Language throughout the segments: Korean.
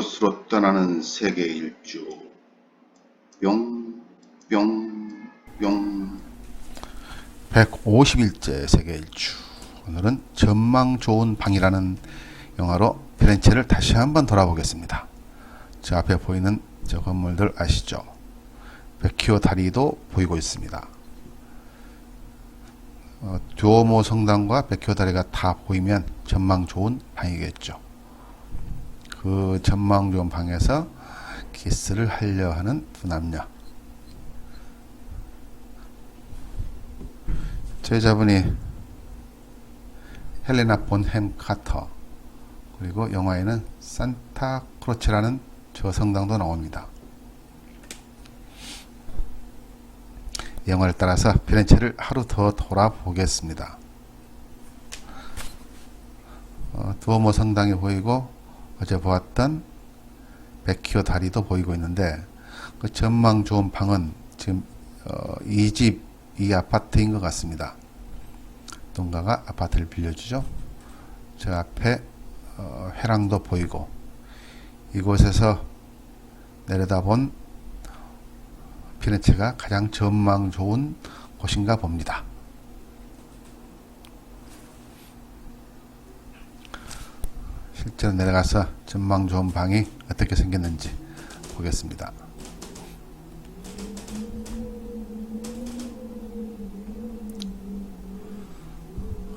그곳으로 떠나는 세계 일주 뿅뿅뿅 151째 세계 일주. 오늘은 전망 좋은 방이라는 영화로 피렌체를 다시 한번 돌아보겠습니다. 저 앞에 보이는 저 건물들 아시죠? 베키오 다리도 보이고 있습니다. 어, 듀오모 성당과 베키오 다리가 다 보이면 전망 좋은 방이겠죠. 그 전망 좋은 방에서 키스를 하려 하는 두 남녀. 제자분이 헬레나 본햄 카터 그리고 영화에는 산타 크로체라는 저 성당도 나옵니다. 영화를 따라서 피렌체를 하루 더 돌아보겠습니다. 어, 두오모 성당이 보이고 어제 보았던 베키오 다리도 보이고 있는데 그 전망 좋은 방은 지금 어, 이 집, 이 아파트인 것 같습니다. 누군가가 아파트를 빌려주죠. 저 앞에 어, 회랑도 보이고 이곳에서 내려다본 피렌체가 가장 전망 좋은 곳인가 봅니다. 실제로 내려가서 전망 좋은 방이 어떻게 생겼는지 보겠습니다.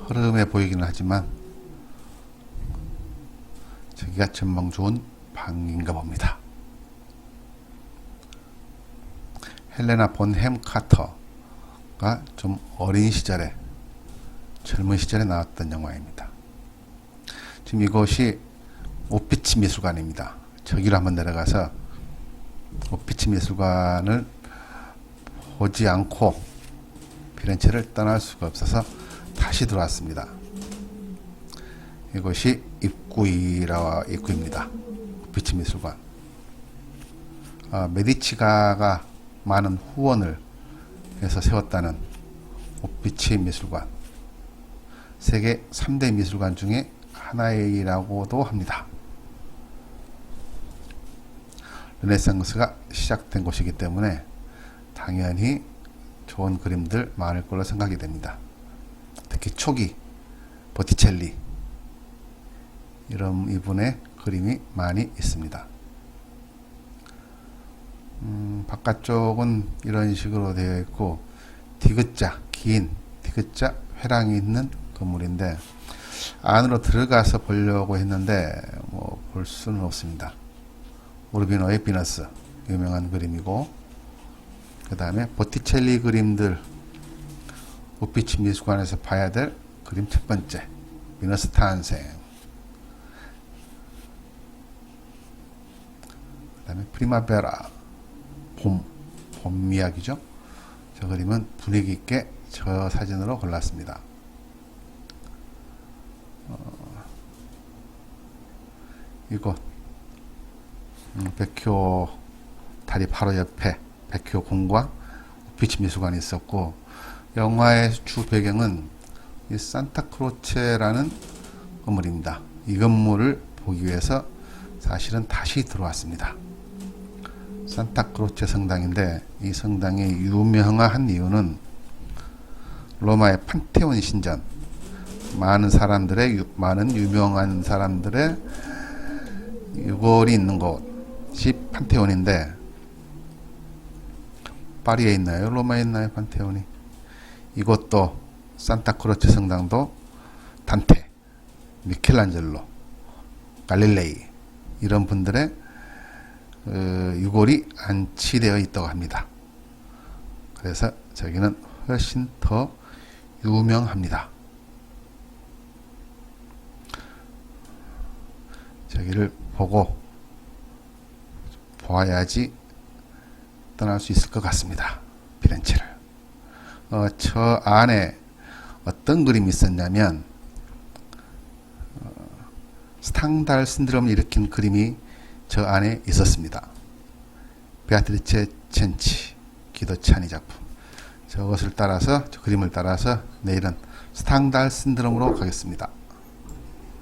흐름해 보이기는 하지만 저기가 전망 좋은 방인가 봅니다. 헬레나 본햄 카터가 좀 어린 시절에 젊은 시절에 나왔던 영화입니다. 지금 이곳이 오피치 미술관입니다. 저기로 한번 내려가서 오피치 미술관을 보지 않고 피렌체를 떠날 수가 없어서 다시 들어왔습니다. 이곳이 입구이라 입구입니다. 오피치 미술관. 아, 메디치가가 많은 후원을 해서 세웠다는 오피치 미술관. 세계 3대 미술관 중에 하나이라고도 합니다. 르네상스가 시작된 곳이기 때문에 당연히 좋은 그림들 많을 걸로 생각이 됩니다. 특히 초기 보티첼리 이런 이분의 그림이 많이 있습니다. 음, 바깥쪽은 이런 식으로 되어 있고 디귿자 긴 디귿자 회랑이 있는 건물인데 안으로 들어가서 보려고 했는데 뭐 볼 수는 없습니다. 우르비노의 비너스 유명한 그림이고 그 다음에 보티첼리 그림들 우피치 미술관에서 봐야 될 그림 첫 번째 비너스 탄생. 그 다음에 프리마베라 봄, 봄 이야기죠. 저 그림은 분위기 있게 저 사진으로 골랐습니다 어, 이곳 음, 백효 다리 바로 옆에 백효 공과 우피치 미술관이 있었고 영화의 주 배경은 이 산타크로체라는 건물입니다. 이 건물을 보기 위해서 사실은 다시 들어왔습니다. 산타크로체 성당인데 이 성당이 유명한 이유는 로마의 판테온 신전 많은 사람들의 유, 많은 유명한 사람들의 유골이 있는 곳이 판테온인데 파리에 있나요? 로마에 있나요? 판테온이 이것도 산타크로체 성당도 단테, 미켈란젤로, 갈릴레이 이런 분들의 어, 유골이 안치되어 있다고 합니다. 그래서 저기는 훨씬 더 유명합니다. 저기를 보고 보아야지 떠날 수 있을 것 같습니다. 피렌체를. 어, 저 안에 어떤 그림이 있었냐면 어, 스탕달 신드롬을 일으킨 그림이 저 안에 있었습니다. 베아트리체 첸치 기도찬이 작품 저것을 따라서 저 그림을 따라서 내일은 스탕달 신드롬으로 가겠습니다.